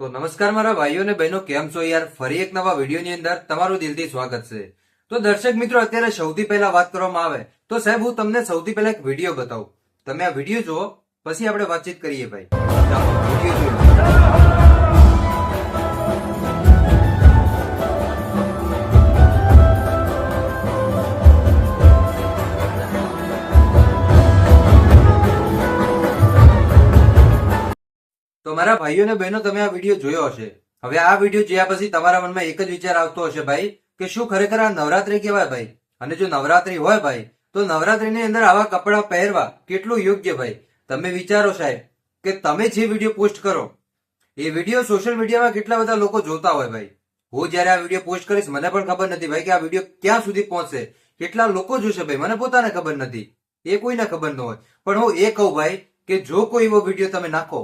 તો નમસ્કાર મારા ભાઈઓ અને બહેનો, કેમ છો યાર? ફરી એક નવા વિડીયોની અંદર તમારું દિલથી સ્વાગત છે. તો દર્શક મિત્રો, અત્યારે સૌથી પહેલા વાત કરવામાં આવે તો સાહેબ, હું તમને સૌથી પહેલા એક વીડિયો બતાવું. તમે આ વીડિયો જુઓ, પછી આપણે વાતચીત કરીએ ભાઈ. વીડિયો જોઈએ. તો મારા ભાઈઓ અને બહેનો, તમે આ વીડિયો જોયો હશે. હવે આ વીડિયો જોયા પછી તમારા મનમાં એક જ વિચાર આવતો હશે ભાઈ, કે શું ખરેખર આ નવરાત્રી કહેવાય ભાઈ? અને જો નવરાત્રી હોય ભાઈ, તો નવરાત્રીની અંદર આવા કપડાં પહેરવા કેટલું યોગ્ય ભાઈ? તમે વિચારો સાહેબ, કે તમે જે વીડિયો પોસ્ટ કરો, એ વીડિયો સોશિયલ મીડિયામાં કેટલા બધા લોકો જોતા હોય ભાઈ. હું જ્યારે આ વીડિયો પોસ્ટ કરીશ, મને પણ ખબર નથી ભાઈ કે આ વીડિયો ક્યાં સુધી પહોંચશે. કેટલા લોકો જોશે ભાઈ, મને પોતાને ખબર નથી. એ કોઈને ખબર ન હોય. પણ હું એ કહું ભાઈ, કે જો કોઈ એવો વીડિયો તમે નાખો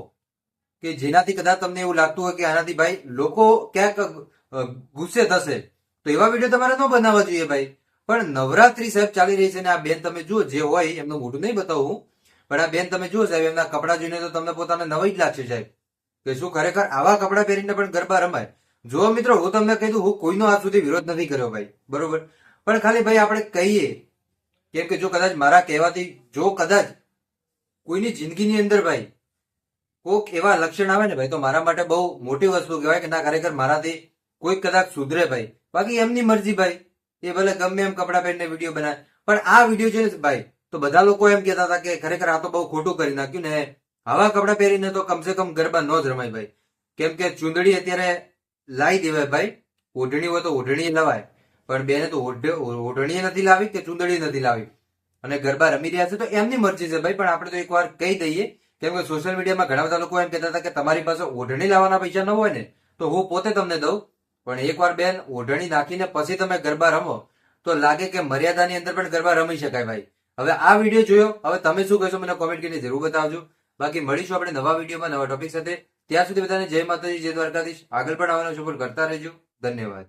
કે જેનાથી કદાચ તમને એવું લાગતું હોય કે આનાથી ભાઈ લોકો ક્યાંક ગુસ્સે થશે. તો એવા વીડિયો તમારે ન બનાવવા જોઈએ ભાઈ. પણ નવરાત્રી સાહેબ ચાલી રહી છે ને આ બેન તમે જુઓ, જે હોય એમનું મોઢું નહીં બતાવું. પણ આ બેન તમે જુઓ સાહેબ, એમના કપડાં જોઈને તો તમને પોતાને નવાઈ જ લાગશે સાહેબ. કે શું ખરેખર આવા કપડાં પહેરીને પણ ગરબા રમાય? જો મિત્રો, હું તમને કહી દઉં, હું કોઈનો આજ સુધી વિરોધ નથી કર્યો ભાઈ. બરોબર? પણ ખાલી ભાઈ આપણે કહીએ કેમ કે જો કદાચ મારા કહેવાથી, જો કદાચ કોઈની જિંદગીની અંદર ભાઈ કોક એવા લક્ષણ આવે ને ભાઈ, તો મારા માટે બહુ મોટી વસ્તુ કહેવાય કે ના, ખરેખર મારાથી કોઈક કદાચ સુધરે ભાઈ. બાકી એમની મરજી ભાઈ. એ ભલે ગમે એમ કપડાં પહેરીને વીડિયો બનાવે. પણ આ વીડિયો છે ને ભાઈ, તો બધા લોકો એમ કહેતા હતા કે ખરેખર આ તો બહુ ખોટું કરી નાખ્યું ને આવા કપડાં પહેરીને તો કમસે કમ ગરબા ન જ રમાય ભાઈ. કેમ કે ચૂંદડી અત્યારે લાવી દેવાય ભાઈ. ઓઢણી હોય તો ઓઢણી લવાય. પણ બેને તો ઓઢ- ઓઢણી નથી લાવી કે ચૂંદડી નથી લાવી? અને ગરબા રમી રહ્યા છે તો એમની મરજી છે ભાઈ. પણ આપણે તો એકવાર કહી દઈએ કેમ કે સોશિયલ મીડિયામાં ઘણા બધા લોકો એમ કહેતા હતા કે તમારી પાસે ઓઢણી લાવવાના પૈસા ન હોય ને, તો હું પોતે તમને દઉં. પણ એકવાર બેન, ઓઢણી નાખીને પછી તમે ગરબા રમો. તો લાગે કે મર્યાદાની અંદર પણ ગરબા રમી શકાય ભાઈ. હવે આ વીડિયો જોયો. હવે તમે શું કહેશો મને કોમેન્ટ કરીને જરૂર બતાવજો. બાકી મળીશું આપણે નવા વિડીયોમાં નવા ટોપિક સાથે. ત્યાં સુધી બધાને જય માતાજી, જય દ્વારકાધીશ. આગળ પણ આવવાનો સપોર્ટ કરતા રહેજો. ધન્યવાદ.